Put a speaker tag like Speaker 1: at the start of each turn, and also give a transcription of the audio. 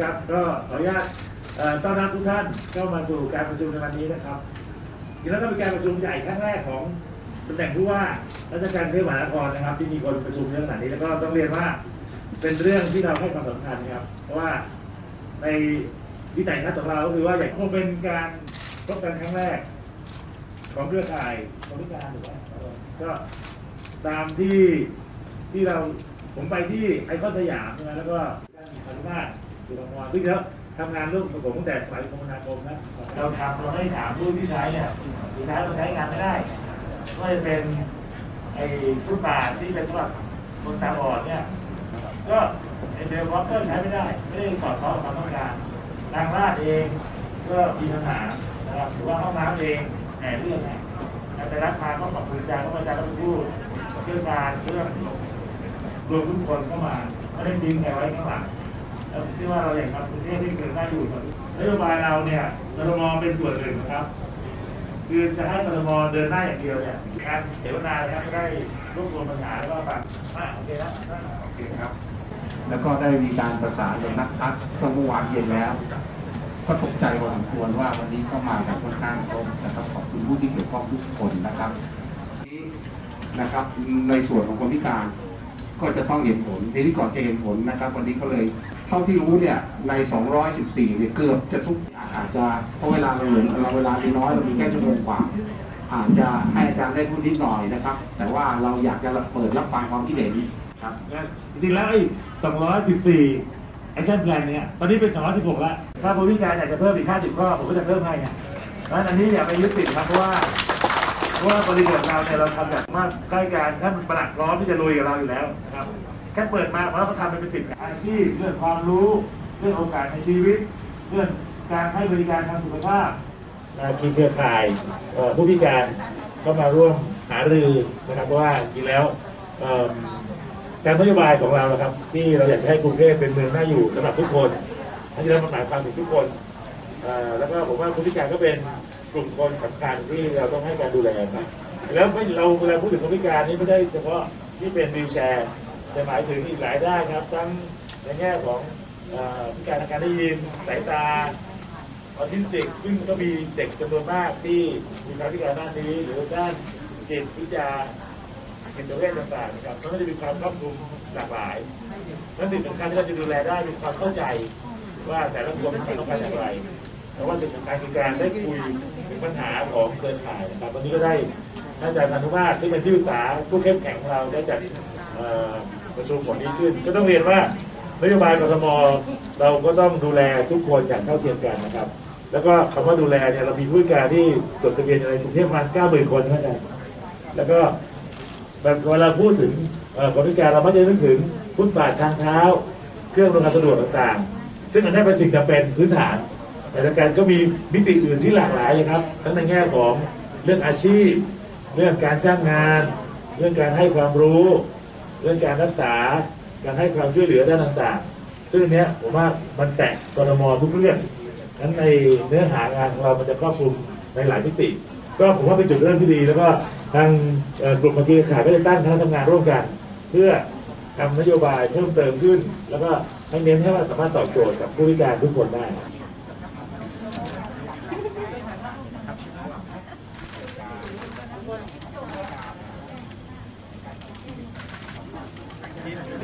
Speaker 1: ครับก็ขออนุญาตต้อนรับทุกท่านเข้ามาสู่การประชุมในวันนี้นะครับจริงแล้วก็เป็นการประชุมใหญ่ครั้งแรกของตำแหน่งผู้ว่าราชการกรุงเทพมหานครนะครับ ที่มีคนประชุมเยอะขนาดนี้แล้วก็ต้องเรียนว่าเป็นเรื่องที่เราให้ความสำคัญครับ เพราะว่าในวิสัยทัศน์ของเราก็คือว่าอยากคงเป็นการพบกันครั้งแรก ของเครือข่ายคนพิการถูกไหมก็ตามที่ที่เราผมไปที่ไอคอนสยามใช่ไหมแล้วก็ด้านพันธาสุรพรซึ่งแล้วทำงานร่วมกับผมตั้งแต่สมัยคมนาคมนะเราทำเราไม่ได้ถามผู้ที่ใช้เนี่ยสุดท้ายเราใช้งานไม่ได้ก็จะเป็นไอ้ฟุตบาทที่เป็นสำหรับคนตาบอดเนี่ยก็ไอ้เบลวอลก็ใช้ไม่ได้ ไม่ได้สอดคล้องกับความต้องการทางลาดเองก็มีปัญหานะครับหรือว่าห้องน้ำเองแหนเรื่องเนี่แต่รับมาก็ปรับปรุงจารย์ก็อาจารย์ก็พูดเชี่ยวชาญเรื่องรวมทุกคนเข้ามาไม่ได้ทิ้งใครไว้ข้างหลัง ผมเชื่อว่าเราอยางทำกรุงเทพที่เกิดได้อยู่ครับนโยบายเราเนี่ยกรมเป็นส่วนหนึ่งนะครับ คือจะให้กรมเดินหน้าอย่างเดียวเนี่ยการเสวนาเนี่ยไม่ได้รวบรวมปัญหาแล้วก็ฟังอะโอเคนะโอเคครับ
Speaker 2: แล้วก็ได้มีการประสานกับนักพักเมื่อวานเย็นแล้วก็ตกใจพอสมควรว่าวันนี้เข้ามากันค่อนข้างครบนะครับขอบคุณผู้ที่เกี่ยวข้องทุกคนนะครับนี้นะครับ ในส่วนของคนพิการ ก็จะต้องเห็นผลทีนี้ก่อนจะเห็นผลนะครับ วันนี้ก็เลยเท่าที่รู้เนี่ยใน 214เนี่ยเกือบจะทุกอย่างอาจจะเพราะเวลาเราเหลือเราเวลามีน้อยเรามีแค่ชั่วโมงกว่าอาจจะให้อาจารย์ได้พูดนิดหน่อยนะครับ แต่ว่าเราอยากจะเปิดรับฟังความคิดเห็นครับ
Speaker 1: จริงๆแล้วไอ้214แอคชั่นแพลนเนี่ยตอนนี้เป็น 216แล้วถ้าผู้พิการอยากจะเพิ่มอีก 50 ข้อผมก็จะเพิ่มให้นะเพราะฉะนั้นอันนี้อย่าไปยึดติดครับเพราะว่า ว่าบริบทเราเนี่ยเราทำแบบว่าใกล้การท่านประหลัดร้อมที่จะลุยกับเราอยู่แล้วนะครับแค่เปิดมาเพราะเราทำเป็นสิบอาชีพเรื่องความรู้เรื่องโอกาสในชีวิต เรื่องการให้บริการทางสุขภาพคีเครือข่ายผู้พิการก็มาร่วมหารือนะครับเพราะว่าจริงแล้วเอ่อตามนโยบายของเรานะครับ ที่เราอยากให้กรุงเทพเป็นเมืองน่าอยู่สำหรับทุกคนนั่นจะมันหมายความถึงทุกคนแล้วก็ผมว่าผู้พิการก็เป็น ลุ่มคนสำคัญที่เราต้องให้การดูแลนะแล้วไม่เราเวลาพูดถึงคนพิการนี่ไม่ได้เฉพาะที่เป็นวีลแชร์แต่หมายถึงอีกหลายด้านครับ ทั้งในแง่ของพิการทางการได้ยินสายตาออทิสติกซึ่งก็มีเด็กจำนวนมากที่มีความพิการด้านนี้ หรือด้านจิตวิทยาเป็นตัวเลขต่างๆนะครับมันก็จะมีความครอบคลุมหลากหลายและสิ่งสำคัญที่เราจะดูแลได้คือความเข้าใจว่าแต่ละคนเป็นสิ่งสำคัญอย่างไร แต่ว่าสิ่งสำคัญคือการได้คุยถึงปัญหาของเครือข่ายนะครับวันนี้ก็ได้ท่านอาจารย์พันธุมาศที่เป็นที่ปรึกษาผู้เข้มแข็งของเราได้จัดประชุมผลนี้ขึ้น ก็ต้องเรียนว่านโยบายกทมเราก็ต้องดูแลทุกคนอย่างเท่าเทียมกันนะครับ แล้วก็คำว่าดูแลเนี่ยเรามีผู้พิการที่จดทะเบียนในกรุงเทพประมาณ90,000คนเท่านั้นแล้วก็แบบเวลาพูดถึงคนพิการเราไม่ได้นึกถึงฟุตบาททางเท้า เครื่องอำนวยความสะดวกต่างๆ ซึ่งอันนี้เป็นสิ่งจำเป็นพื้นฐาน แต่ละการก็มีมิติอื่นที่หลากหลายเลยครับ ทั้งในแง่ของเรื่องอาชีพ เรื่องการจ้างงาน เรื่องการให้ความรู้ เรื่องการรักษา การให้ความช่วยเหลือด้านต่างๆ ซึ่งเนี้ยผมว่ามันแตะกรมทุกเรื่องนั้นในเนื้อหางานของเรามันจะครอบคลุมในหลายมิติ ก็ผมว่าเป็นจุดเริ่มที่ดี แล้วก็ทางกลุ่มเมื่อกี้ขายก็ได้ตั้งคณะทำงานร่วมกัน เพื่อทำนโยบายเพิ่มเติมขึ้น แล้วก็ให้เน้นให้ว่าสามารถตอบโจทย์กับผู้พิการทุกคนได้ Thank you.